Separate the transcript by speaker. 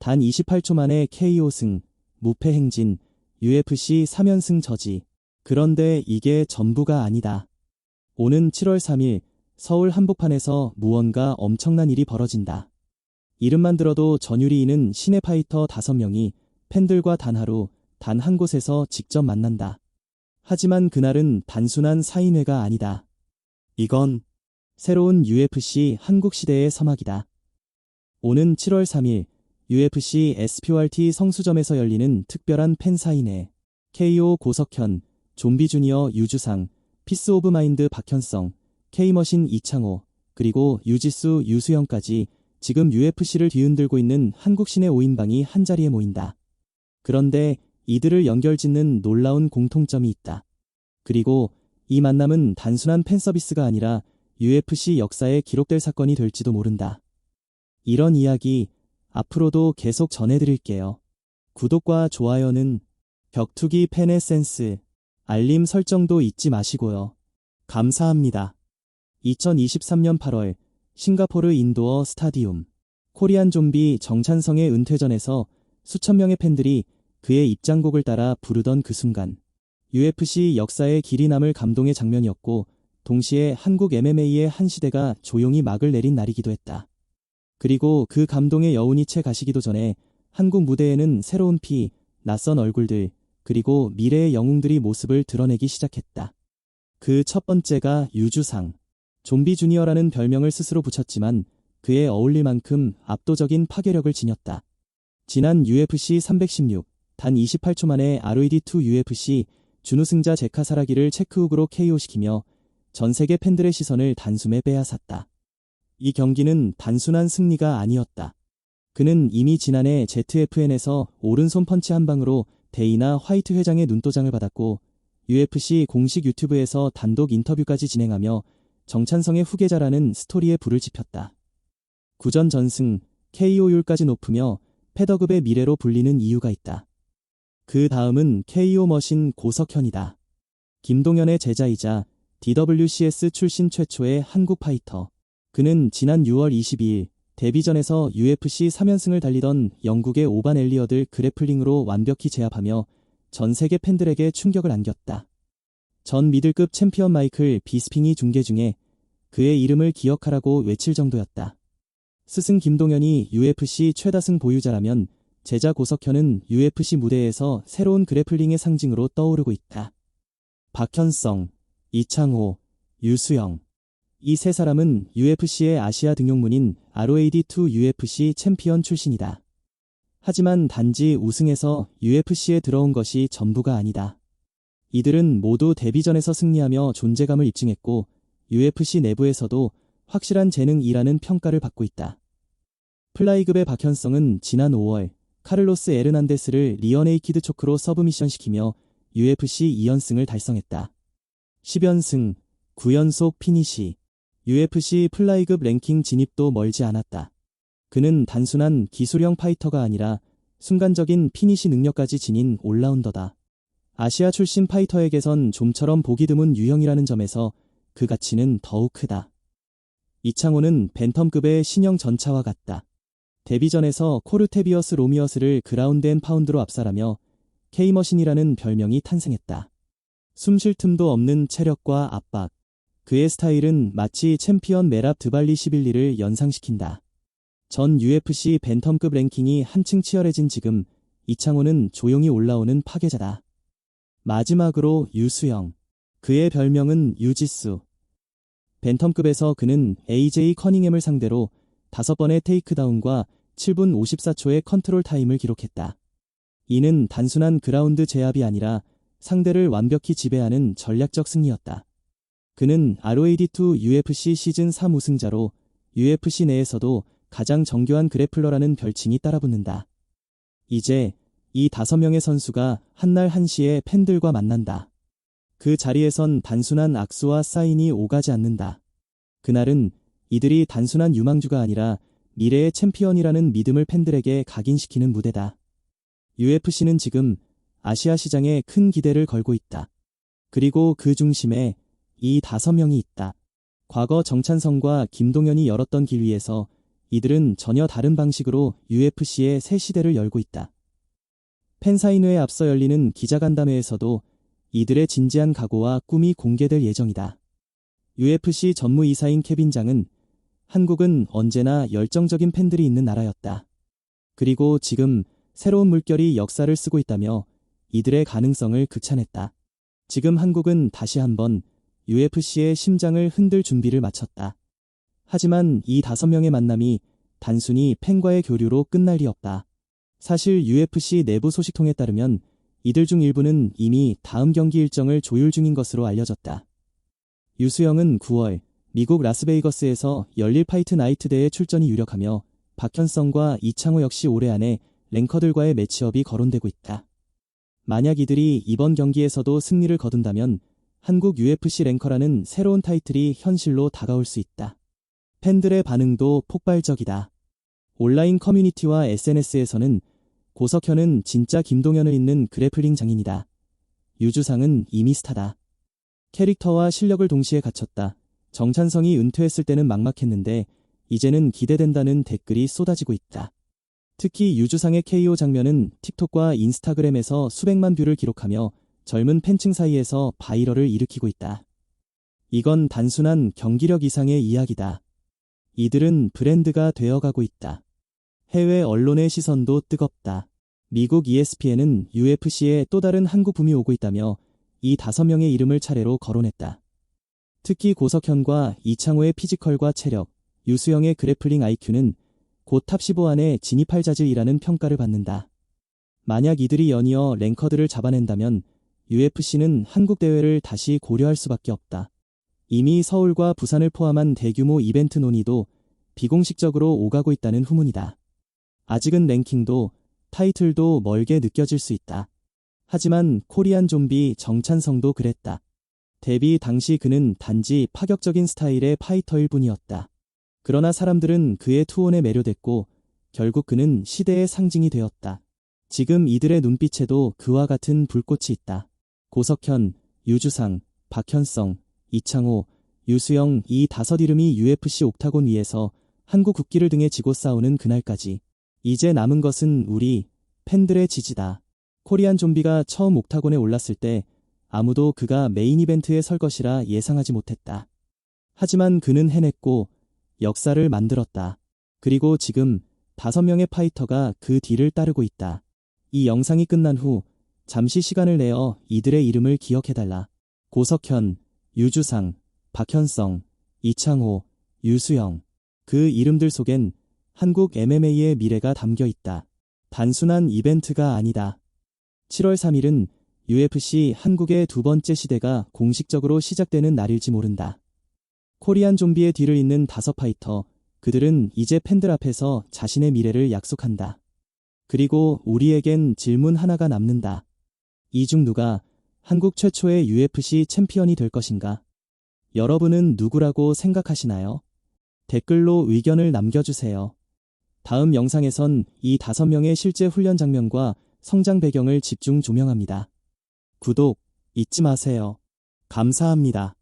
Speaker 1: 단 28초 만에 KO 승, 무패 행진, UFC 3연승 저지. 그런데 이게 전부가 아니다. 오는 7월 3일 서울 한복판에서 무언가 엄청난 일이 벌어진다. 이름만 들어도 전율이 있는 신의 파이터 5명이 팬들과 단 하루, 단한 곳에서 직접 만난다. 하지만 그날은 단순한 사인회가 아니다. 이건 새로운 UFC 한국 시대의 서막이다. 오는 7월 3일 UFC SPRT 성수점에서 열리는 특별한 팬사인회 KO 고석현, 좀비 주니어 유주상, 피스 오브 마인드 박현성, K머신 이창호, 그리고 유지수 유수영까지 지금 UFC를 뒤흔들고 있는 한국 신의 5인방이 한자리에 모인다. 그런데 이들을 연결짓는 놀라운 공통점이 있다. 그리고 이 만남은 단순한 팬서비스가 아니라 UFC 역사에 기록될 사건이 될지도 모른다. 이런 이야기 앞으로도 계속 전해드릴게요. 구독과 좋아요는 격투기 팬의 센스, 알림 설정도 잊지 마시고요. 감사합니다. 2023년 8월 싱가포르 인도어 스타디움 코리안 좀비 정찬성의 은퇴전에서 수천 명의 팬들이 그의 입장곡을 따라 부르던 그 순간 UFC 역사에 길이 남을 감동의 장면이었고 동시에 한국 MMA의 한 시대가 조용히 막을 내린 날이기도 했다. 그리고 그 감동의 여운이 채 가시기도 전에 한국 무대에는 새로운 피, 낯선 얼굴들, 그리고 미래의 영웅들이 모습을 드러내기 시작했다. 그 첫 번째가 유주상. 좀비 주니어라는 별명을 스스로 붙였지만 그에 어울릴 만큼 압도적인 파괴력을 지녔다. 지난 UFC 316, 단 28초 만에 ROD2 UFC 준우승자 제카 사라기를 체크훅으로 KO시키며 전 세계 팬들의 시선을 단숨에 빼앗았다. 이 경기는 단순한 승리가 아니었다. 그는 이미 지난해 ZFN에서 오른손 펀치 한 방으로 데이나 화이트 회장의 눈도장을 받았고 UFC 공식 유튜브에서 단독 인터뷰까지 진행하며 정찬성의 후계자라는 스토리에 불을 지폈다. 구전 전승, KO율까지 높으며 패더급의 미래로 불리는 이유가 있다. 그 다음은 KO 머신 고석현이다. 김동현의 제자이자 DWCS 출신 최초의 한국 파이터. 그는 지난 6월 22일 데뷔전에서 UFC 3연승을 달리던 영국의 오반 엘리어들 그래플링으로 완벽히 제압하며 전 세계 팬들에게 충격을 안겼다. 전 미들급 챔피언 마이클 비스핑이 중계 중에 그의 이름을 기억하라고 외칠 정도였다. 스승 김동현이 UFC 최다승 보유자라면 제자 고석현은 UFC 무대에서 새로운 그래플링의 상징으로 떠오르고 있다. 박현성, 이창호, 유수영. 이 세 사람은 UFC의 아시아 등용문인 ROAD2 UFC 챔피언 출신이다. 하지만 단지 우승해서 UFC에 들어온 것이 전부가 아니다. 이들은 모두 데뷔전에서 승리하며 존재감을 입증했고 UFC 내부에서도 확실한 재능이라는 평가를 받고 있다. 플라이급의 박현성은 지난 5월 카를로스 에르난데스를 리어네이키드 초크로 서브미션시키며 UFC 2연승을 달성했다. 10연승, 9연속 피니시, UFC 플라이급 랭킹 진입도 멀지 않았다. 그는 단순한 기술형 파이터가 아니라 순간적인 피니시 능력까지 지닌 올라운더다. 아시아 출신 파이터에게선 좀처럼 보기 드문 유형이라는 점에서 그 가치는 더욱 크다. 이창호는 벤텀급의 신형 전차와 같다. 데뷔전에서 코르테비어스 로미어스를 그라운드 앤 파운드로 압살하며 K머신이라는 별명이 탄생했다. 숨 쉴 틈도 없는 체력과 압박. 그의 스타일은 마치 챔피언 메랍 드발리 시빌리를 연상시킨다. 전 UFC 벤텀급 랭킹이 한층 치열해진 지금 이창호는 조용히 올라오는 파괴자다. 마지막으로 유수영. 그의 별명은 유지수. 벤텀급에서 그는 AJ 커닝햄을 상대로 다섯 번의 테이크다운과 7분 54초의 컨트롤 타임을 기록했다. 이는 단순한 그라운드 제압이 아니라 상대를 완벽히 지배하는 전략적 승리였다. 그는 ROAD2 UFC 시즌 3 우승자로 UFC 내에서도 가장 정교한 그래플러라는 별칭이 따라붙는다. 이제 이 다섯 명의 선수가 한날 한시에 팬들과 만난다. 그 자리에선 단순한 악수와 사인이 오가지 않는다. 그날은 이들이 단순한 유망주가 아니라 미래의 챔피언이라는 믿음을 팬들에게 각인시키는 무대다. UFC는 지금 아시아 시장에 큰 기대를 걸고 있다. 그리고 그 중심에 이 다섯 명이 있다. 과거 정찬성과 김동현이 열었던 길 위에서 이들은 전혀 다른 방식으로 UFC의 새 시대를 열고 있다. 팬사인회에 앞서 열리는 기자간담회에서도 이들의 진지한 각오와 꿈이 공개될 예정이다. UFC 전무이사인 케빈장은 한국은 언제나 열정적인 팬들이 있는 나라였다. 그리고 지금 새로운 물결이 역사를 쓰고 있다며 이들의 가능성을 극찬했다. 지금 한국은 다시 한번 UFC의 심장을 흔들 준비를 마쳤다. 하지만 이 다섯 명의 만남이 단순히 팬과의 교류로 끝날 리 없다. 사실 UFC 내부 소식통에 따르면 이들 중 일부는 이미 다음 경기 일정을 조율 중인 것으로 알려졌다. 유수영은 9월 미국 라스베이거스에서 열릴 파이트 나이트 대회 출전이 유력하며 박현성과 이창호 역시 올해 안에 랭커들과의 매치업이 거론되고 있다. 만약 이들이 이번 경기에서도 승리를 거둔다면 한국 UFC 랭커라는 새로운 타이틀이 현실로 다가올 수 있다. 팬들의 반응도 폭발적이다. 온라인 커뮤니티와 SNS에서는 고석현은 진짜 김동현을 잇는 그래플링 장인이다. 유주상은 이미 스타다. 캐릭터와 실력을 동시에 갖췄다. 정찬성이 은퇴했을 때는 막막했는데 이제는 기대된다는 댓글이 쏟아지고 있다. 특히 유주상의 KO 장면은 틱톡과 인스타그램에서 수백만 뷰를 기록하며 젊은 팬층 사이에서 바이럴을 일으키고 있다. 이건 단순한 경기력 이상의 이야기다. 이들은 브랜드가 되어가고 있다. 해외 언론의 시선도 뜨겁다. 미국 ESPN은 UFC에 또 다른 한국 붐이 오고 있다며 이 다섯 명의 이름을 차례로 거론했다. 특히 고석현과 이창호의 피지컬과 체력, 유수영의 그래플링 IQ는 곧 탑15 안에 진입할 자질이라는 평가를 받는다. 만약 이들이 연이어 랭커들을 잡아낸다면 UFC는 한국 대회를 다시 고려할 수밖에 없다. 이미 서울과 부산을 포함한 대규모 이벤트 논의도 비공식적으로 오가고 있다는 후문이다. 아직은 랭킹도 타이틀도 멀게 느껴질 수 있다. 하지만 코리안 좀비 정찬성도 그랬다. 데뷔 당시 그는 단지 파격적인 스타일의 파이터일 뿐이었다. 그러나 사람들은 그의 투혼에 매료됐고 결국 그는 시대의 상징이 되었다. 지금 이들의 눈빛에도 그와 같은 불꽃이 있다. 고석현, 유주상, 박현성, 이창호, 유수영 이 다섯 이름이 UFC 옥타곤 위에서 한국 국기를 등에 지고 싸우는 그날까지 이제 남은 것은 우리 팬들의 지지다. 코리안 좀비가 처음 옥타곤에 올랐을 때 아무도 그가 메인 이벤트에 설 것이라 예상하지 못했다. 하지만 그는 해냈고 역사를 만들었다. 그리고 지금 다섯 명의 파이터가 그 뒤를 따르고 있다. 이 영상이 끝난 후 잠시 시간을 내어 이들의 이름을 기억해달라. 고석현, 유주상, 박현성, 이창호, 유수영. 그 이름들 속엔 한국 MMA의 미래가 담겨 있다. 단순한 이벤트가 아니다. 7월 3일은 UFC 한국의 두 번째 시대가 공식적으로 시작되는 날일지 모른다. 코리안 좀비의 뒤를 잇는 다섯 파이터, 그들은 이제 팬들 앞에서 자신의 미래를 약속한다. 그리고 우리에겐 질문 하나가 남는다. 이 중 누가 한국 최초의 UFC 챔피언이 될 것인가? 여러분은 누구라고 생각하시나요? 댓글로 의견을 남겨주세요. 다음 영상에선 이 다섯 명의 실제 훈련 장면과 성장 배경을 집중 조명합니다. 구독 잊지 마세요. 감사합니다.